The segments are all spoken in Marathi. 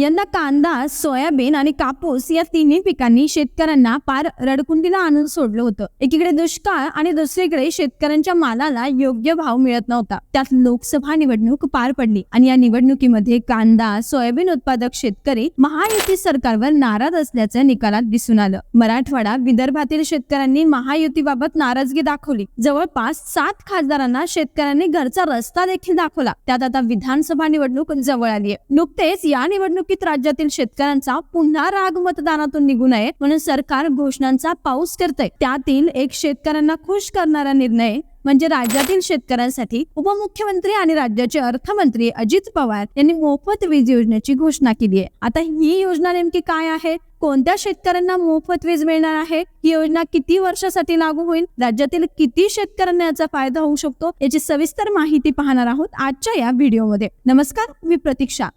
यंदा कांदा सोयाबीन आणि कापूस या तिन्ही पिकांनी शेतकऱ्यांना पार रडकुंडीला आणून सोडलं होतं. एकीकडे दुष्काळ आणि दुसरीकडे शेतकऱ्यांच्या मालाला योग्य भाव मिळत नव्हता. त्यात लोकसभा निवडणूक पार पडली आणि या निवडणुकीमध्ये कांदा सोयाबीन उत्पादक शेतकरी महायुती सरकारवर नाराज असल्याचं निकालात दिसून आलं. मराठवाडा विदर्भातील शेतकऱ्यांनी महायुतीबाबत नाराजगी दाखवली. जवळपास सात खासदारांना शेतकऱ्यांनी घरचा रस्ता देखील दाखवला. त्यात आता विधानसभा निवडणूक जवळ आली आहे नुकतेच या निवडणूक निवडणुकीत राज्यातील शेतकऱ्यांचा पुन्हा राग मतदानातून निघू नये म्हणून सरकार घोषणांचा पाऊस करतंय त्यातील एक शेतकऱ्यांना खुश करणारा निर्णय म्हणजे राज्यातील शेतकऱ्यांसाठी उपमुख्यमंत्री आणि राज्याचे अर्थमंत्री अजित पवार यांनी मोफत वीज योजनेची घोषणा केली आहे. आता ही योजना नेमकी काय आहे? कोणत्या शेतकऱ्यांना मोफत वीज मिळणार आहे? ही योजना किती वर्षासाठी लागू होईल? राज्यातील किती शेतकऱ्यांना याचा फायदा होऊ शकतो? याची सविस्तर माहिती पाहणार आहोत आजच्या या व्हिडिओमध्ये. नमस्कार मी प्रतीक्षा.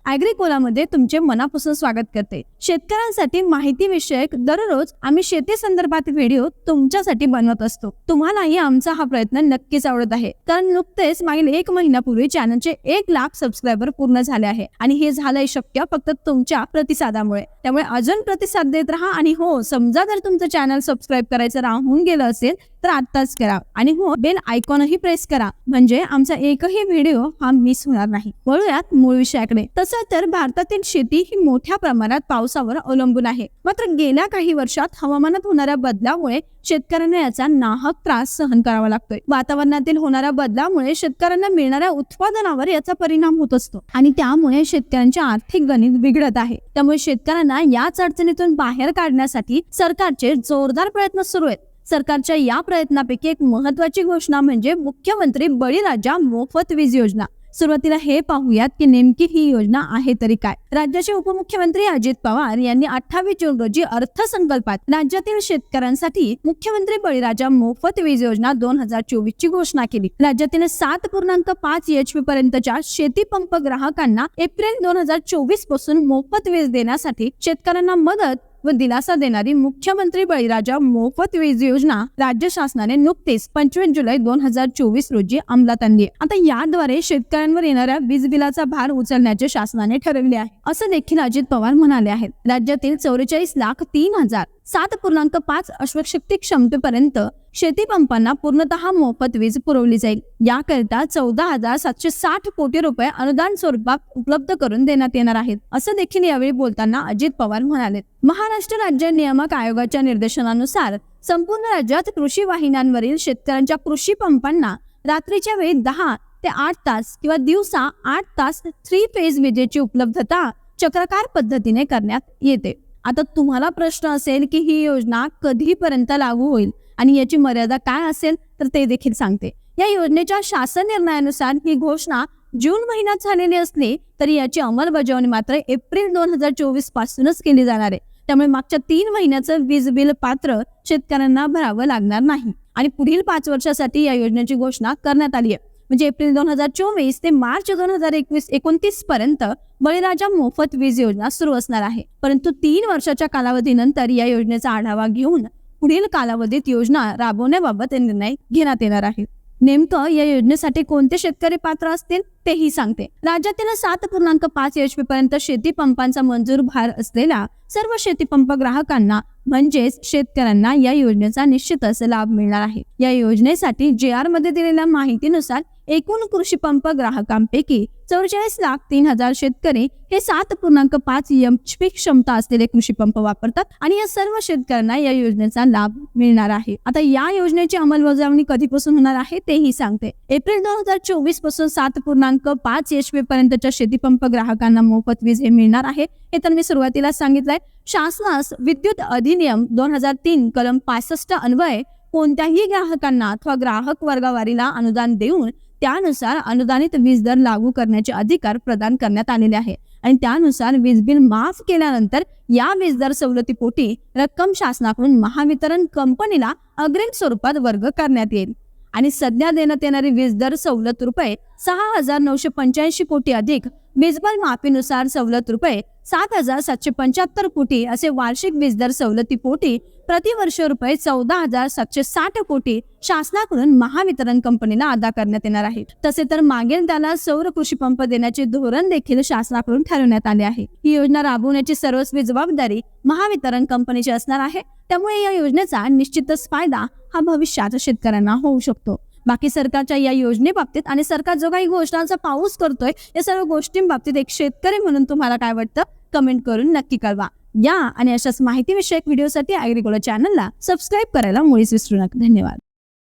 मध्ये तुमचे मनापासून स्वागत करते. शेतकऱ्यांसाठी माहिती विषयक दररोज आम्ही शेती संदर्भात व्हिडिओ तुमच्यासाठी बनवत असतो. तुम्हालाही आमचा हा प्रयत्न नक्कीच आवडत आहे. कारण नुकतेच मागील एक महिन्यापूर्वी चॅनलचे एक लाख सबस्क्रायबर पूर्ण झाले आहे. आणि हे झालंय शक्य फक्त तुमच्या प्रतिसादामुळे. त्यामुळे अजून प्रतिसाद देत राहा आणि हो समजा जर तुमचं चॅनल सबस्क्राईब करायचं राहून गेलं असेल तर आत्ताच करा. आणि हो बेल आयकॉनही प्रेस करा. म्हणजे आमचा एकही व्हिडिओ हा मिस होणार नाही. वळूयात मूळ विषयाकडे. तसं तर भारतातील शेती ही मोठ्या प्रमाणात पावसावर अवलंबून आहे. मात्र गेल्या काही वर्षात हवामानात होणाऱ्या बदलामुळे शेतकऱ्यांना याचा नाहक त्रास सहन करावा लागतोय. वातावरणातील होणाऱ्या बदलामुळे शेतकऱ्यांना मिळणाऱ्या उत्पादनावर याचा परिणाम होत असतो. आणि त्यामुळे शेतकऱ्यांचे आर्थिक गणित बिघडत आहे. त्यामुळे शेतकऱ्यांना याच अडचणीतून बाहेर काढण्यासाठी सरकारचे जोरदार प्रयत्न सुरू आहेत. सरकारच्या या प्रयत्नापैकी एक महत्वाची घोषणा म्हणजे मुख्यमंत्री बळीराजा मोफत वीज योजना. सुरुवातीला हे पाहूयात की नेमकी ही योजना आहे तरी काय? राज्याचे उपमुख्यमंत्री अजित पवार यांनी अठ्ठावीस जून रोजी अर्थसंकल्पात राज्यातील शेतकऱ्यांसाठी मुख्यमंत्री बळीराजा मोफत वीज योजना दोन हजार चोवीस ची घोषणा केली. राज्यातील सात पूर्णांक पाच एच पी पर्यंतच्या शेती पंप ग्राहकांना एप्रिल दोन हजार चोवीसपासून मोफत वीज देण्यासाठी शेतकऱ्यांना मदत व दिलासा देणारी मुख्यमंत्री बळीराजा मोफत वीज योजना राज्य शासनाने नुकतीच पंचवीस जुलै दोन हजार चोवीस रोजी अंमलात आणली. आता याद्वारे शेतकऱ्यांवर येणाऱ्या वीज बिलाचा भार उचलण्याचे शासनाने ठरवले आहे असं देखील अजित पवार म्हणाले आहेत. राज्यातील चौवेचाळीस लाख तीन हजार सात पूर्णांक पाच अश्वशक्ती क्षमतेपर्यंत शेतीपंपांना पूर्णतः मोफत वीज पुरवली जाईल. याकरिता चौदा हजार सातशे साठ कोटी रुपये अनुदान स्वरूपात उपलब्ध करून देण्यात येणार आहेत. असं देखील यावेळी बोलताना अजित पवार म्हणाले. महाराष्ट्र राज्य नियामक आयोगाच्या निर्देशनानुसार संपूर्ण राज्यात कृषी वाहिन्यांवरील शेतकऱ्यांच्या कृषी पंपांना रात्रीच्या वेळी दहा ते आठ तास किंवा दिवसा आठ तास थ्री फेज विजेची उपलब्धता चक्रकार पद्धतीने करण्यात येते. आता तुम्हाला प्रश्न असेल की ही योजना कधीपर्यंत लागू होईल? आणि याची मर्यादा काय असेल तर ते देखील सांगते. या योजनेच्या शासन निर्णयानुसार ही घोषणा जून महिन्यात झालेली असली तरी याची अंमलबजावणी मात्र एप्रिल दोन हजार चोवीस पासूनच केली जाणार आहे. त्यामुळे मागच्या तीन महिन्याचं वीज बिल पात्र शेतकऱ्यांना भरावं लागणार नाही. आणि पुढील पाच वर्षासाठी या योजनेची घोषणा करण्यात आली आहे. म्हणजे एप्रिल दोन हजार चोवीस ते मार्च दोन हजार एकवीस एकोणतीस पर्यंत बळीराजा मोफत वीज योजना सुरू असणार आहे. परंतु तीन वर्षाच्या कालावधीनंतर या योजनेचा आढावा घेऊन पुढील कालावधीत योजना राबवण्याबाबत निर्णय घेण्यात येणार आहे. नेमकं या योजनेसाठी कोणते शेतकरी पात्र असतील तेही सांगते. राज्यातील सात पूर्णांक पाच एच पी पर्यंत शेती पंपांचा मंजूर भार असलेल्या सर्व शेती पंप ग्राहकांना म्हणजेच शेतकऱ्यांना या योजनेचा निश्चितच लाभ मिळणार आहे. या योजनेसाठी जे आरमध्ये दिलेल्या माहितीनुसार एकूण कृषी पंप ग्राहकांपैकी चौवेचाळीस लाख तीन हजार शेतकरी हे सात पूर्णांक पाच एच पी क्षमता असलेले कृषी पंप वापरतात आणि या सर्व शेतकऱ्यांना या योजनेचा लाभ मिळणार आहे. आता या योजनेची अंमलबजावणी कधीपासून होणार आहे तेही सांगते. एप्रिल दोन हजार चोवीसपासून सात पूर्णांक पाच एच पी पर्यंतच्या शेतीपंप ग्राहकांना मोफत वीज हे मिळणार आहे. हे तर मी सुरुवातीला सांगितलंय. शासनास विद्युत अधिनियम दोन हजार तीन कलम पासष्ट अन्वये कोणत्याही ग्राहकांना अथवा ग्राहक वर्गवारीला अनुदान देऊन त्यानुसार अनुदानित वीज दर लागू करण्याचे अधिकार प्रदान करण्यात आलेले आहे. आणि त्यानुसार वीज बिल माफ केल्यानंतर या वीज दर सवलतीपोटी रक्कम शासनाकडून महावितरण कंपनीला अग्रिम स्वरूपात वर्ग करण्यात येईल. आणि सध्या देण्यात येणारी वीज दर सवलत रुपये सहा हजार नऊशे पंच्याऐंशी कोटी अधिक वीजबिल माफीनुसार सवलत रुपये सात हजार सातशे पंच्याहत्तर कोटी असे वार्षिक वीज दर सवलतीपोटी प्रतिवर्ष रुपये चौदा हजार सातशे साठ कोटी शासनाकडून महावितरण कंपनीला अदा करण्यात येणार आहे. तसे तर मागेल त्याला सौर कृषी पंप देण्याचे धोरण देखील शासनाकडून ठरवण्यात आले आहे. ही योजना राबवण्याची सर्वस्वी जबाबदारी महावितरण कंपनीची असणार आहे. त्यामुळे या योजनेचा निश्चितच फायदा हा भविष्यात शेतकऱ्यांना होऊ शकतो. बाकी सरकारच्या या योजनेबाबतीत आणि सरकार जो काही घोषणांचा पाऊस करतोय या सर्व गोष्टींबाबतीत एक शेतकरी म्हणून तुम्हाला काय वाटतं? कमेंट करून नक्की कळवा. या आणि अशाच माहितीविषयक व्हिडिओसाठी ॲग्रिकोला चॅनलला सबस्क्राईब करायला मुळीच विसरू नका. धन्यवाद.